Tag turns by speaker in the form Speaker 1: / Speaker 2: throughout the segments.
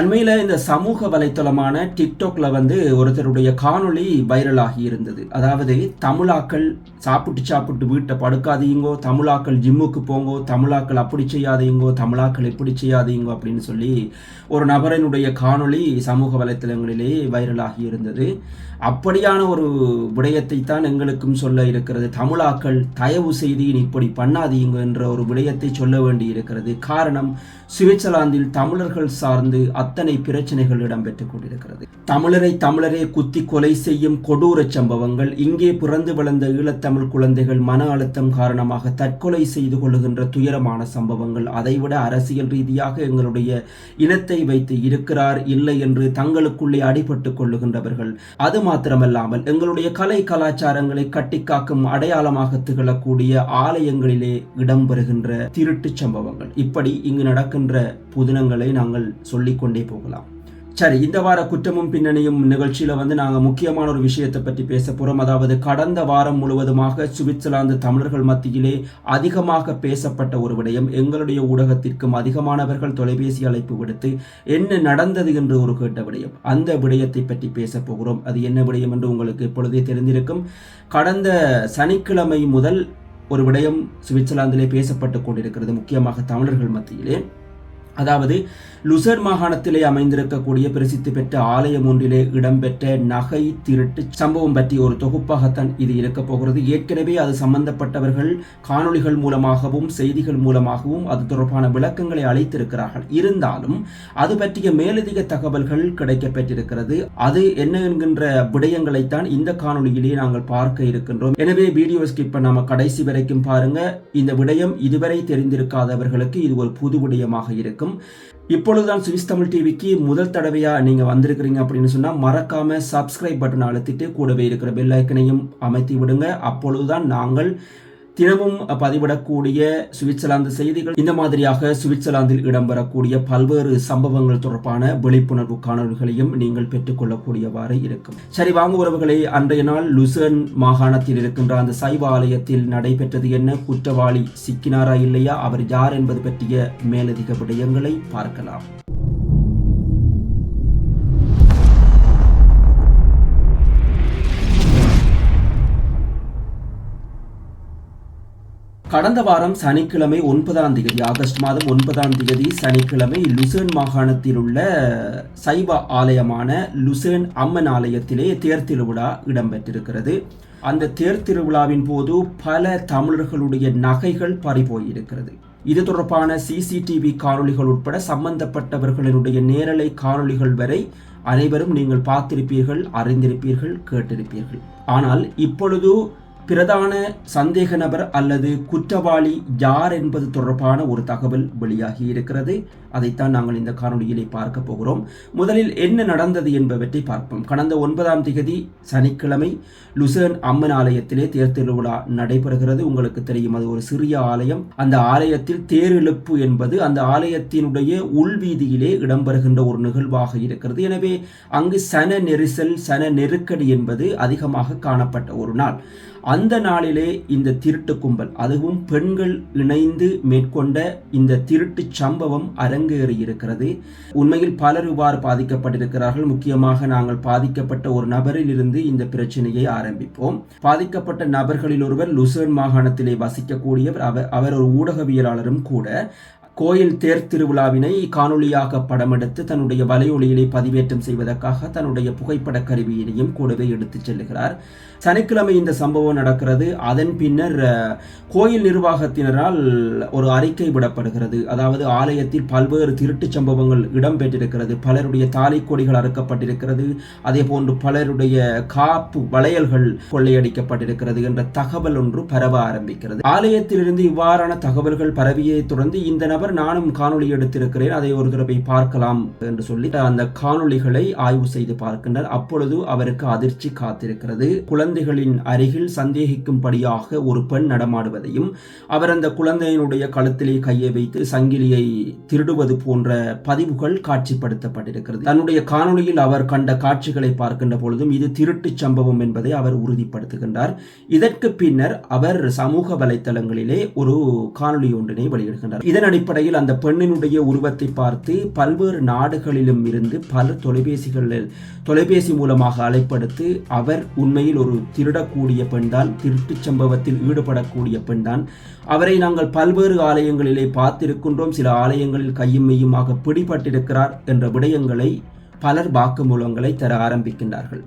Speaker 1: அண்மையில் இந்த சமூக வலைத்தளமான டிக்டாக்ல வந்து ஒருத்தருடைய காணொளி வைரலாகி இருந்தது அதாவது தமிழாக்கள் சாப்பிட்டு சாப்பிட்டு வீட்டை படுக்காதீங்கோ தமிழாக்கள் ஜிம்முக்கு போங்கோ தமிழாக்கள் அப்படி செய்யாதீங்கோ தமிழாக்கள் எப்படி செய்யாதீங்கோ அப்படின்னு சொல்லி ஒரு நபரனுடைய காணொளி சமூக வலைத்தளங்களிலே வைரலாகி இருந்தது அப்படியான ஒரு விடயத்தை தான் எங்களுக்கும் சொல்ல இருக்கிறது தமிழாக்கள் தயவு செய்து இப்படி பண்ணாதீங்க என்ற ஒரு விடயத்தை சொல்ல வேண்டி இருக்கிறது காரணம் சுவிட்சர்லாந்தில் தமிழர்கள் சார்ந்து அத்தனை பிரச்சனைகள் இடம்பெற்றுக் கொண்டிருக்கிறது தமிழரை தமிழரே குத்தி கொலை செய்யும் கொடூர சம்பவங்கள் இங்கே பிறந்து வளர்ந்த ஈழத்தமிழ் குழந்தைகள் மன அழுத்தம் காரணமாக தற்கொலை செய்து கொள்ளுகின்ற துயரமான சம்பவங்கள் அதைவிட அரசியல் ரீதியாக எங்களுடைய இனத்தை வைத்து இருக்கிறார் இல்லை என்று தங்களுக்குள்ளே அடிபட்டு கொள்ளுகின்றவர்கள் அது மாத்திரமல்லாமல் எங்களுடைய கலை கலாச்சாரங்களை கட்டிக்காக்கும் அடையாளமாக திகழக்கூடிய ஆலயங்களிலே இடம்பெறுகின்ற திருட்டு சம்பவங்கள் இப்படி இங்கு நடக்கின்ற புதினங்களை நாங்கள் சொல்லிக்கொண்டு கொண்டே போகலாம் சரி இந்த வார குற்றமும் பின்னணியும் நிகழ்ச்சியில் வந்து நாங்கள் முக்கியமான ஒரு விஷயத்தை பற்றி பேச போகிறோம் அதாவது கடந்த வாரம் முழுவதுமாக சுவிட்சர்லாந்து தமிழர்கள் மத்தியிலே அதிகமாக பேசப்பட்ட ஒரு விடயம் எங்களுடைய ஊடகத்திற்கும் அதிகமானவர்கள் தொலைபேசி அழைப்பு விடுத்து என்ன நடந்தது என்று ஒரு கேட்ட விடயம் அந்த விடயத்தை பற்றி பேச போகிறோம் அது என்ன விடயம் என்று உங்களுக்கு இப்பொழுதே தெரிந்திருக்கும் கடந்த சனிக்கிழமை முதல் ஒரு விடயம் சுவிட்சர்லாந்திலே பேசப்பட்டு கொண்டிருக்கிறது முக்கியமாக தமிழர்கள் மத்தியிலே அதாவது லுசர் மாகாணத்திலே அமைந்திருக்கக்கூடிய பிரசித்தி பெற்ற ஆலயம் ஒன்றிலே இடம்பெற்ற நகை திருட்டு சம்பவம் பற்றி ஒரு தொகுப்பாகத்தான் இது இருக்கப் போகிறது ஏற்கனவே அது சம்பந்தப்பட்டவர்கள் காணொளிகள் மூலமாகவும் செய்திகள் மூலமாகவும் அது தொடர்பான விளக்கங்களை அளித்திருக்கிறார்கள் இருந்தாலும் அது பற்றிய மேலதிக தகவல்கள் கிடைக்கப்பெற்றிருக்கிறது அது என்ன என்கின்ற விடயங்களைத்தான் இந்த காணொலியிலே நாங்கள் பார்க்க இருக்கின்றோம் எனவே வீடியோ ஸ்கிப் நாம கடைசி வரைக்கும் பாருங்க இந்த விடயம் இதுவரை தெரிந்திருக்காதவர்களுக்கு இது ஒரு புது விடயமாக இருக்கும் இருக்கும் இப்பொழுதுதான் சுவிஸ் தமிழ் டிவிக்கு முதல் தடவையாக நீங்கள் வந்திருக்கிறீங்க அப்படின்னு சொன்னால் மறக்காமல் சப்ஸ்கிரைப் பட்டனை அழுத்திட்டு கூடவே இருக்கிற பெல் ஐக்கனையும் அமைத்தி விடுங்க அப்பொழுதுதான் நாங்கள் தினமும் பதிவிடக்கூடிய சுவிட்சர்லாந்து செய்திகள் இந்த மாதிரியாக சுவிட்சர்லாந்தில் இடம்பெறக்கூடிய பல்வேறு சம்பவங்கள் தொடர்பான விழிப்புணர்வு காணொலிகளையும் நீங்கள் பெற்றுக்கொள்ளக்கூடியவாறு இருக்கும் சரி வாங்க உறவுகளை அன்றைய நாள் லுசன் மாகாணத்தில் இருக்கின்ற அந்த சைவ ஆலயத்தில் நடைபெற்றது என்ன குற்றவாளி சிக்கினாரா இல்லையா அவர் யார் என்பது பற்றிய மேலதிக விடயங்களை பார்க்கலாம் கடந்த வாரம் சனிக்கிழமை ஒன்பதாம் தேதி ஆகஸ்ட் மாதம் ஒன்பதாம் தேதி சனிக்கிழமை லுசேன் மாகாணத்தில் உள்ள சைவ ஆலயமான லுசேன் அம்மன் ஆலயத்திலே தேர் திருவிழா இடம்பெற்றிருக்கிறது அந்த தேர் திருவிழாவின் போது பல தமிழர்களுடைய நகைகள் பறிபோயிருக்கிறது இது தொடர்பான சிசிடிவி காணொளிகள் உட்பட சம்பந்தப்பட்டவர்களினுடைய நேரலை காணொளிகள் வரை அனைவரும் நீங்கள் பார்த்திருப்பீர்கள் அறிந்திருப்பீர்கள் கேட்டிருப்பீர்கள் ஆனால் இப்பொழுது பிரதான சந்தேக நபர் அல்லது குற்றவாளி யார் என்பது தொடர்பான ஒரு தகவல் வெளியாகி இருக்கிறது அதைத்தான் நாங்கள் இந்த காணொலியிலே பார்க்க போகிறோம் முதலில் என்ன நடந்தது என்பவற்றை பார்ப்போம் கடந்த ஒன்பதாம் தேதி சனிக்கிழமை லுசர்ன் அம்மன் ஆலயத்திலே தேர் திருவிழா நடைபெறுகிறது உங்களுக்கு தெரியும் அது ஒரு சிறிய ஆலயம் அந்த ஆலயத்தில் தேரிழப்பு என்பது அந்த ஆலயத்தினுடைய உள்வீதியிலே இடம்பெறுகின்ற ஒரு நிகழ்வாக இருக்கிறது எனவே அங்கு சன நெரிசல் சன நெருக்கடி என்பது அதிகமாக காணப்பட்ட ஒரு நாள் அந்த நாளிலே இந்த திருட்டு கும்பல் அதுவும் பெண்கள் இணைந்து மேற்கொண்ட இந்த திருட்டு சம்பவம் அரங்கேறி இருக்கிறது உண்மையில் பலர் இவ்வாறு பாதிக்கப்பட்டிருக்கிறார்கள் முக்கியமாக நாங்கள் பாதிக்கப்பட்ட ஒரு நபரில் இருந்து இந்த பிரச்சனையை ஆரம்பிப்போம் பாதிக்கப்பட்ட நபர்களில் ஒருவர் லுசர்ன் மாகாணத்திலே வசிக்கக்கூடியவர் அவர் அவர் ஒரு ஊடகவியலாளரும் கூட கோயில் தேர் திருவிழாவினை காணொளியாக படமெடுத்து தன்னுடைய வலையொலியினை பதிவேற்றம் செய்வதற்காக தன்னுடைய புகைப்பட கருவியினையும் கூடவே எடுத்துச் செல்கிறார் சனிக்கிழமை இந்த சம்பவம் நடக்கிறது அதன் பின்னர் கோயில் நிர்வாகத்தினரால் ஒரு அறிக்கை விடப்படுகிறது அதாவது ஆலயத்தில் பல்வேறு திருட்டு சம்பவங்கள் இடம்பெற்றிருக்கிறது பலருடைய தாலி கொடிகள் அறுக்கப்பட்டிருக்கிறது அதே போன்று பலருடைய காப்பு வளையல்கள் கொள்ளையடிக்கப்பட்டிருக்கிறது என்ற தகவல் ஒன்று பரவ ஆரம்பிக்கிறது ஆலயத்திலிருந்து இவ்வாறான தகவல்கள் பரவியை தொடர்ந்து இந்த நபர் அவர் நானும் காணொலி எடுத்திருக்கிறேன் அதை ஒரு தடவை பார்க்கலாம் என்று சொல்லி அந்த காணொலிகளை ஆய்வு செய்து பார்க்கின்றார் அப்பொழுது அவருக்கு அதிர்ச்சி காத்திருக்கிறது குழந்தைகளின் அருகில் சந்தேகிக்கும்படியாக ஒரு பெண் நடமாடுவதையும் அவர் அந்த குழந்தையினுடைய கழுத்திலே கையை வைத்து சங்கிலியை திருடுவது போன்ற பதிவுகள் காட்சிப்படுத்தப்பட்டிருக்கிறது தன்னுடைய காணொலியில் அவர் கண்ட காட்சிகளை பார்க்கின்ற பொழுதும் இது திருட்டு சம்பவம் என்பதை அவர் உறுதிப்படுத்துகின்றார் இதற்கு பின்னர் அவர் சமூக வலைத்தளங்களிலே ஒரு காணொலி ஒன்றினை வெளியிடுகின்றார் இதன் அடிப்படையில் அடிப்படையில் அந்த பெண்ணினுடைய உருவத்தை பார்த்து பல்வேறு நாடுகளிலும் இருந்து பல தொலைபேசிகளில் தொலைபேசி மூலமாக அழைப்படுத்து அவர் உண்மையில் ஒரு திருடக்கூடிய பெண்தான் திருட்டுச் சம்பவத்தில் ஈடுபடக்கூடிய பெண்தான் அவரை நாங்கள் பல்வேறு ஆலயங்களிலே பார்த்திருக்கின்றோம் சில ஆலயங்களில் கையும் மெய்யுமாக பிடிபட்டிருக்கிறார் என்ற விடயங்களை பலர் வாக்குமூலங்களை தர ஆரம்பிக்கின்றார்கள்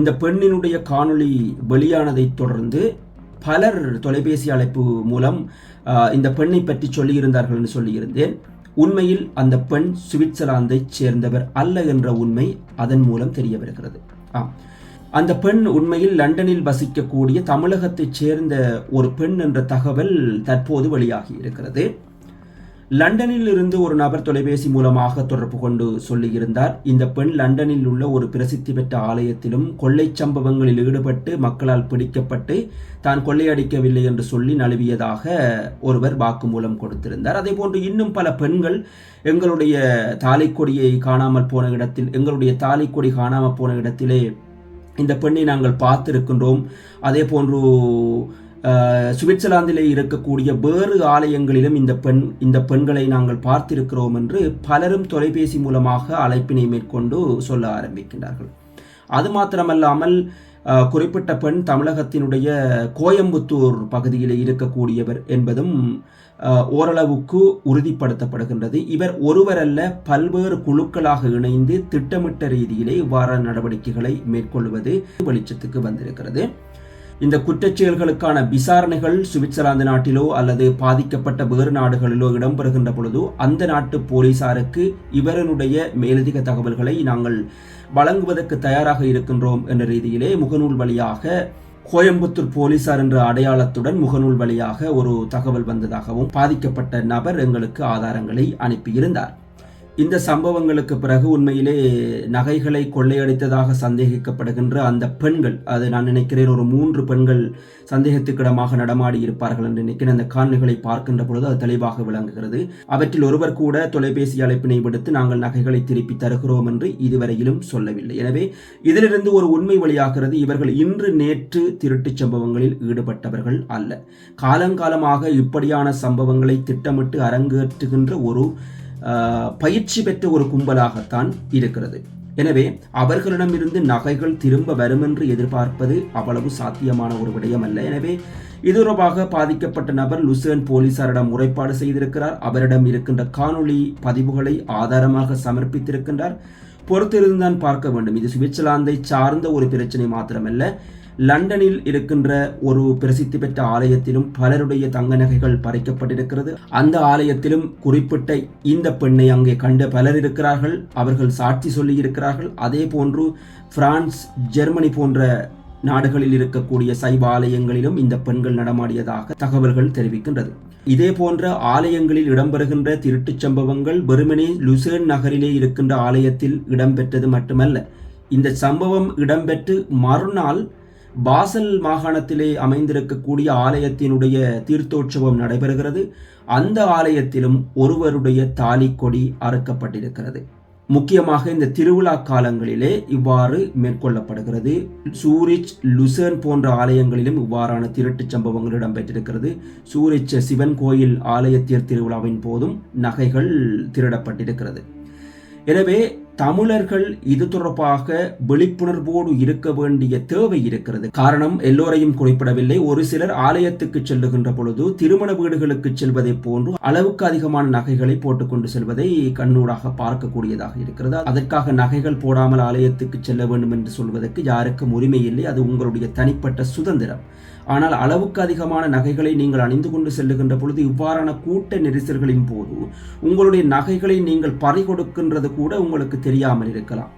Speaker 1: இந்த பெண்ணினுடைய காணொளி வெளியானதைத் தொடர்ந்து பலர் தொலைபேசி அழைப்பு மூலம் இந்த பெண்ணை பற்றி சொல்லியிருந்தார்கள் என்று சொல்லியிருந்தேன் உண்மையில் அந்த பெண் சுவிட்சர்லாந்தை சேர்ந்தவர் அல்ல என்ற உண்மை அதன் மூலம் தெரிய வருகிறது ஆம் அந்த பெண் உண்மையில் லண்டனில் வசிக்கக்கூடிய தமிழகத்தைச் சேர்ந்த ஒரு பெண் என்ற தகவல் தற்போது வெளியாகி இருக்கிறது லண்டனில் இருந்து ஒரு நபர் தொலைபேசி மூலமாக தொடர்பு கொண்டு சொல்லியிருந்தார் இந்த பெண் லண்டனில் உள்ள ஒரு பிரசித்தி பெற்ற ஆலயத்திலும் கொள்ளை சம்பவங்களில் ஈடுபட்டு மக்களால் பிடிக்கப்பட்டு தான் கொள்ளையடிக்கவில்லை என்று சொல்லி நழுவியதாக ஒருவர் வாக்குமூலம் கொடுத்திருந்தார் அதே போன்று இன்னும் பல பெண்கள் எங்களுடைய தாலிக்கொடியை காணாமல் போன இடத்தில் எங்களுடைய தாலிக்கொடி காணாமல் போன இடத்திலே இந்த பெண்ணை நாங்கள் பார்த்திருக்கின்றோம் அதே போன்று சுவிட்சர்லாந்திலே இருக்கக்கூடிய வேறு ஆலயங்களிலும் இந்த பெண் இந்த பெண்களை நாங்கள் பார்த்திருக்கிறோம் என்று பலரும் தொலைபேசி மூலமாக அழைப்பினை மேற்கொண்டு சொல்ல ஆரம்பிக்கின்றார்கள் அது மாத்திரமல்லாமல் குறிப்பிட்ட பெண் தமிழகத்தினுடைய கோயம்புத்தூர் பகுதியில் இருக்கக்கூடியவர் என்பதும் ஓரளவுக்கு உறுதிப்படுத்தப்படுகின்றது இவர் ஒருவரல்ல பல்வேறு குழுக்களாக இணைந்து திட்டமிட்ட ரீதியிலே இவ்வாறான நடவடிக்கைகளை மேற்கொள்வது வெளிச்சத்துக்கு வந்திருக்கிறது இந்த குற்றச்செயல்களுக்கான விசாரணைகள் சுவிட்சர்லாந்து நாட்டிலோ அல்லது பாதிக்கப்பட்ட வேறு நாடுகளிலோ இடம்பெறுகின்ற பொழுதோ அந்த நாட்டு போலீசாருக்கு இவரனுடைய மேலதிக தகவல்களை நாங்கள் வழங்குவதற்கு தயாராக இருக்கின்றோம் என்ற ரீதியிலே முகநூல் வழியாக கோயம்புத்தூர் போலீசார் என்ற அடையாளத்துடன் முகநூல் வழியாக ஒரு தகவல் வந்ததாகவும் பாதிக்கப்பட்ட நபர் எங்களுக்கு ஆதாரங்களை அனுப்பியிருந்தார் இந்த சம்பவங்களுக்கு பிறகு உண்மையிலே நகைகளை கொள்ளையடித்ததாக சந்தேகிக்கப்படுகின்ற அந்த பெண்கள் அது நான் நினைக்கிறேன் ஒரு மூன்று பெண்கள் சந்தேகத்துக்கிடமாக நடமாடி இருப்பார்கள் என்று நினைக்கிறேன் அந்த காணிகளை பார்க்கின்ற பொழுது அது தெளிவாக விளங்குகிறது அவற்றில் ஒருவர் கூட தொலைபேசி அழைப்பினை விடுத்து நாங்கள் நகைகளை திருப்பி தருகிறோம் என்று இதுவரையிலும் சொல்லவில்லை எனவே இதிலிருந்து ஒரு உண்மை வழியாகிறது இவர்கள் இன்று நேற்று திருட்டுச் சம்பவங்களில் ஈடுபட்டவர்கள் அல்ல காலங்காலமாக இப்படியான சம்பவங்களை திட்டமிட்டு அரங்கேற்றுகின்ற ஒரு பயிற்சி பெற்ற ஒரு கும்பலாகத்தான் இருக்கிறது எனவே அவர்களிடமிருந்து நகைகள் திரும்ப வரும் என்று எதிர்பார்ப்பது அவ்வளவு சாத்தியமான ஒரு விடயம் அல்ல எனவே இது தொடர்பாக பாதிக்கப்பட்ட நபர் லுசேன் போலீசாரிடம் முறைப்பாடு செய்திருக்கிறார் அவரிடம் இருக்கின்ற காணொளி பதிவுகளை ஆதாரமாக சமர்ப்பித்திருக்கின்றார் பொறுத்திருந்து தான் பார்க்க வேண்டும் இது சுவிட்சர்லாந்தை சார்ந்த ஒரு பிரச்சனை மாத்திரமல்ல லண்டனில் இருக்கின்ற ஒரு பிரசித்தி பெற்ற ஆலயத்திலும் பலருடைய தங்க நகைகள் பறிக்கப்பட்டிருக்கிறது அந்த ஆலயத்திலும் குறிப்பிட்ட இந்த பெண்ணை அங்கே கண்ட பலர் இருக்கிறார்கள் அவர்கள் சாட்சி சொல்லி இருக்கிறார்கள் அதே போன்று பிரான்ஸ் ஜெர்மனி போன்ற நாடுகளில் இருக்கக்கூடிய சைவ ஆலயங்களிலும் இந்த பெண்கள் நடமாடியதாக தகவல்கள் தெரிவிக்கின்றது இதே போன்ற ஆலயங்களில் இடம்பெறுகின்ற திருட்டுச் சம்பவங்கள் வெறுமனே லுசேன் நகரிலே இருக்கின்ற ஆலயத்தில் இடம்பெற்றது மட்டுமல்ல இந்த சம்பவம் இடம்பெற்று மறுநாள் பாசல் மாகாணத்திலே அமைந்திருக்கக்கூடிய ஆலயத்தினுடைய தீர்த்தோற்சவம் நடைபெறுகிறது அந்த ஆலயத்திலும் ஒருவருடைய தாலி கொடி அறுக்கப்பட்டிருக்கிறது முக்கியமாக இந்த திருவிழா காலங்களிலே இவ்வாறு மேற்கொள்ளப்படுகிறது சூரிச் லுசர்ன் போன்ற ஆலயங்களிலும் இவ்வாறான திருட்டுச் சம்பவங்கள் இடம்பெற்றிருக்கிறது சூரிச் சிவன் கோயில் ஆலயத்தியர் திருவிழாவின் போதும் நகைகள் திருடப்பட்டிருக்கிறது எனவே தமிழர்கள் இது தொடர்பாக விழிப்புணர்வோடு இருக்க வேண்டிய தேவை இருக்கிறது காரணம் எல்லோரையும் குறிப்பிடவில்லை ஒரு சிலர் ஆலயத்துக்கு செல்லுகின்ற பொழுது திருமண வீடுகளுக்கு செல்வதை போன்று அளவுக்கு அதிகமான நகைகளை போட்டுக்கொண்டு செல்வதை கண்ணூடாக பார்க்கக்கூடியதாக இருக்கிறது அதற்காக நகைகள் போடாமல் ஆலயத்துக்கு செல்ல வேண்டும் என்று சொல்வதற்கு யாருக்கும் உரிமை இல்லை அது உங்களுடைய தனிப்பட்ட சுதந்திரம் ஆனால் அளவுக்கு அதிகமான நகைகளை நீங்கள் அணிந்து கொண்டு செல்லுகின்ற பொழுது இவ்வாறான கூட்ட நெரிசல்களின் போது உங்களுடைய நகைகளை நீங்கள் கொடுக்கின்றது கூட உங்களுக்கு தெரியாமல் இருக்கலாம்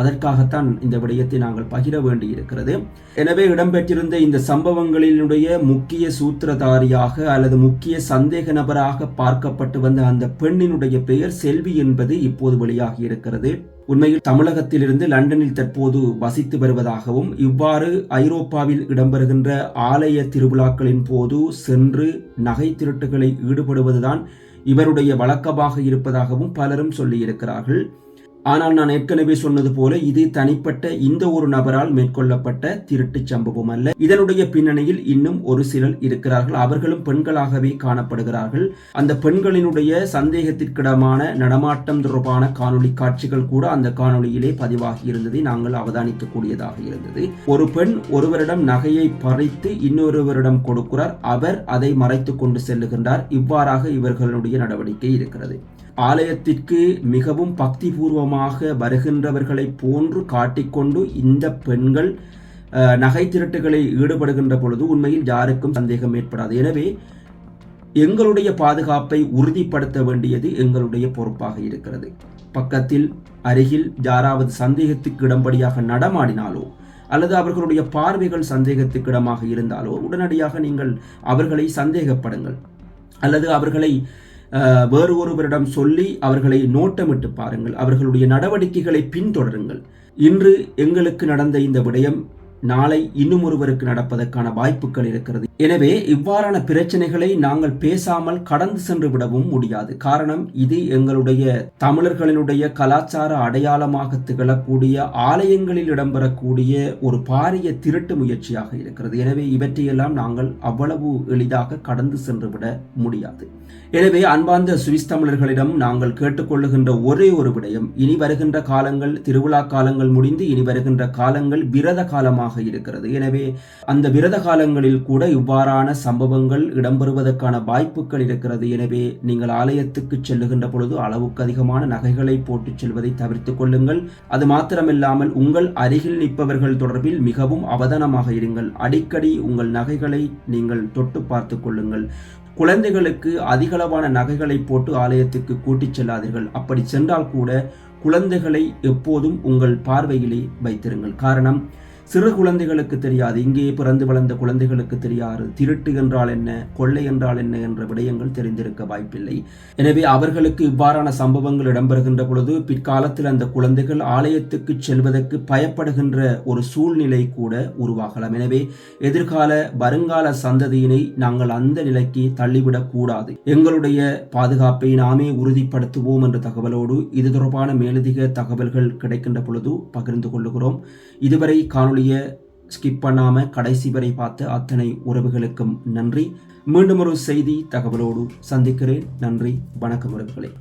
Speaker 1: அதற்காகத்தான் இந்த விடயத்தை நாங்கள் பகிர வேண்டி இருக்கிறது எனவே இடம்பெற்றிருந்த இந்த சம்பவங்களினுடைய முக்கிய சூத்திரதாரியாக அல்லது முக்கிய சந்தேக நபராக பார்க்கப்பட்டு வந்த அந்த பெண்ணினுடைய பெயர் செல்வி என்பது இப்போது வெளியாகி இருக்கிறது உண்மையில் தமிழகத்திலிருந்து லண்டனில் தற்போது வசித்து வருவதாகவும் இவ்வாறு ஐரோப்பாவில் இடம்பெறுகின்ற ஆலய திருவிழாக்களின் போது சென்று நகை திருட்டுகளை ஈடுபடுவதுதான் இவருடைய வழக்கமாக இருப்பதாகவும் பலரும் சொல்லியிருக்கிறார்கள் ஆனால் நான் ஏற்கனவே சொன்னது போல இது தனிப்பட்ட இந்த ஒரு நபரால் மேற்கொள்ளப்பட்ட திருட்டு சம்பவம் அல்ல இதனுடைய பின்னணியில் இன்னும் ஒரு சிலர் இருக்கிறார்கள் அவர்களும் பெண்களாகவே காணப்படுகிறார்கள் அந்த பெண்களினுடைய சந்தேகத்திற்கிடமான நடமாட்டம் தொடர்பான காணொளி காட்சிகள் கூட அந்த காணொளியிலே பதிவாகி இருந்ததை நாங்கள் அவதானிக்கக்கூடியதாக இருந்தது ஒரு பெண் ஒருவரிடம் நகையை பறித்து இன்னொருவரிடம் கொடுக்கிறார் அவர் அதை மறைத்துக் கொண்டு செல்லுகின்றார் இவ்வாறாக இவர்களுடைய நடவடிக்கை இருக்கிறது ஆலயத்திற்கு மிகவும் பக்திபூர்வமாக வருகின்றவர்களை போன்று காட்டிக்கொண்டு இந்த பெண்கள் நகை திரட்டுகளை ஈடுபடுகின்ற பொழுது உண்மையில் யாருக்கும் சந்தேகம் ஏற்படாது எனவே எங்களுடைய பாதுகாப்பை உறுதிப்படுத்த வேண்டியது எங்களுடைய பொறுப்பாக இருக்கிறது பக்கத்தில் அருகில் யாராவது சந்தேகத்துக்கு இடம்படியாக நடமாடினாலோ அல்லது அவர்களுடைய பார்வைகள் சந்தேகத்துக்கு இடமாக இருந்தாலோ உடனடியாக நீங்கள் அவர்களை சந்தேகப்படுங்கள் அல்லது அவர்களை வேறு ஒருவரிடம் சொல்லி அவர்களை நோட்டமிட்டு பாருங்கள் அவர்களுடைய நடவடிக்கைகளை பின்தொடருங்கள் இன்று எங்களுக்கு நடந்த இந்த விடயம் நாளை இன்னும் ஒருவருக்கு நடப்பதற்கான வாய்ப்புகள் இருக்கிறது எனவே இவ்வாறான பிரச்சனைகளை நாங்கள் பேசாமல் கடந்து சென்று விடவும் முடியாது காரணம் இது எங்களுடைய தமிழர்களினுடைய கலாச்சார அடையாளமாக திகழக்கூடிய ஆலயங்களில் இடம்பெறக்கூடிய ஒரு பாரிய திருட்டு முயற்சியாக இருக்கிறது எனவே இவற்றையெல்லாம் நாங்கள் அவ்வளவு எளிதாக கடந்து சென்று விட முடியாது எனவே அன்பார்ந்த சுவிஸ் தமிழர்களிடம் நாங்கள் கேட்டுக்கொள்ளுகின்ற ஒரே ஒரு விடயம் இனி வருகின்ற காலங்கள் திருவிழா காலங்கள் முடிந்து இனி வருகின்ற காலங்கள் விரத காலமாக காரணமாக இருக்கிறது எனவே அந்த விரத காலங்களில் கூட இவ்வாறான சம்பவங்கள் இடம்பெறுவதற்கான வாய்ப்புகள் இருக்கிறது எனவே நீங்கள் ஆலயத்துக்கு செல்லுகின்ற பொழுது அளவுக்கு அதிகமான நகைகளை போட்டுச் செல்வதை தவிர்த்துக் கொள்ளுங்கள் அது மாத்திரமில்லாமல் உங்கள் அருகில் நிற்பவர்கள் தொடர்பில் மிகவும் அவதானமாக இருங்கள் அடிக்கடி உங்கள் நகைகளை நீங்கள் தொட்டு பார்த்து கொள்ளுங்கள் குழந்தைகளுக்கு அதிகளவான நகைகளை போட்டு ஆலயத்துக்கு கூட்டிச் செல்லாதீர்கள் அப்படி சென்றால் கூட குழந்தைகளை எப்போதும் உங்கள் பார்வையிலே வைத்திருங்கள் காரணம் சிறு குழந்தைகளுக்கு தெரியாது இங்கே பிறந்து வளர்ந்த குழந்தைகளுக்கு தெரியாது திருட்டு என்றால் என்ன கொள்ளை என்றால் என்ன என்ற விடயங்கள் தெரிந்திருக்க வாய்ப்பில்லை எனவே அவர்களுக்கு இவ்வாறான சம்பவங்கள் இடம்பெறுகின்ற பொழுது பிற்காலத்தில் அந்த குழந்தைகள் ஆலயத்துக்கு செல்வதற்கு பயப்படுகின்ற ஒரு சூழ்நிலை கூட உருவாகலாம் எனவே எதிர்கால வருங்கால சந்ததியினை நாங்கள் அந்த நிலைக்கு தள்ளிவிடக் கூடாது எங்களுடைய பாதுகாப்பை நாமே உறுதிப்படுத்துவோம் என்ற தகவலோடு இது தொடர்பான மேலதிக தகவல்கள் கிடைக்கின்ற பொழுது பகிர்ந்து கொள்ளுகிறோம் இதுவரை காணொலி வீடியோ ஸ்கிப் பண்ணாமல் கடைசி வரை பார்த்த அத்தனை உறவுகளுக்கும் நன்றி மீண்டும் ஒரு செய்தி தகவலோடு சந்திக்கிறேன் நன்றி வணக்கம் உறவுகளே